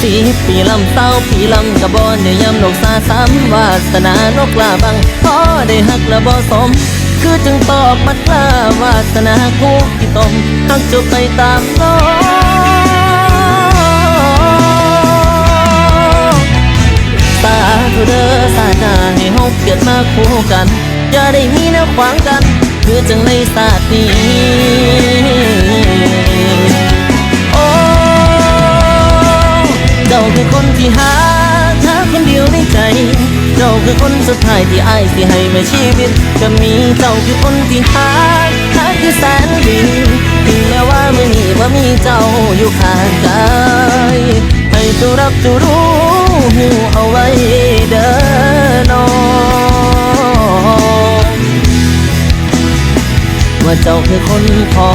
สีปีลำเศร้าปีลำกระบอนได้ยำนกสาสามวาสนานกลาบังพอได้หักและบ่สม คือจึงตอบมัดลาวาสนาคู่ที่ตมหักจะไปตามโลกสาธุเดอสาหนาให้เฮาเกิดมาคู่กัน อย่าได้มีแนวขวางกัน คือจังในศาสตร์นี้ จ้าคือคนที่หาหาคนเดียวในใจ เจ้าคือคนสุดท้ายที่อ้ายสิให้มาชีวิตก็มีเจ้าคือคนที่หาหาที่แสนดีถึงแม้ว่ามื่อนี้ว่ามีเจ้าอยู่ข้างกายให้เจ้ารับเจ้ารู้หูเอาไว้เด้อน้องว่าเจ้าคือคนขอ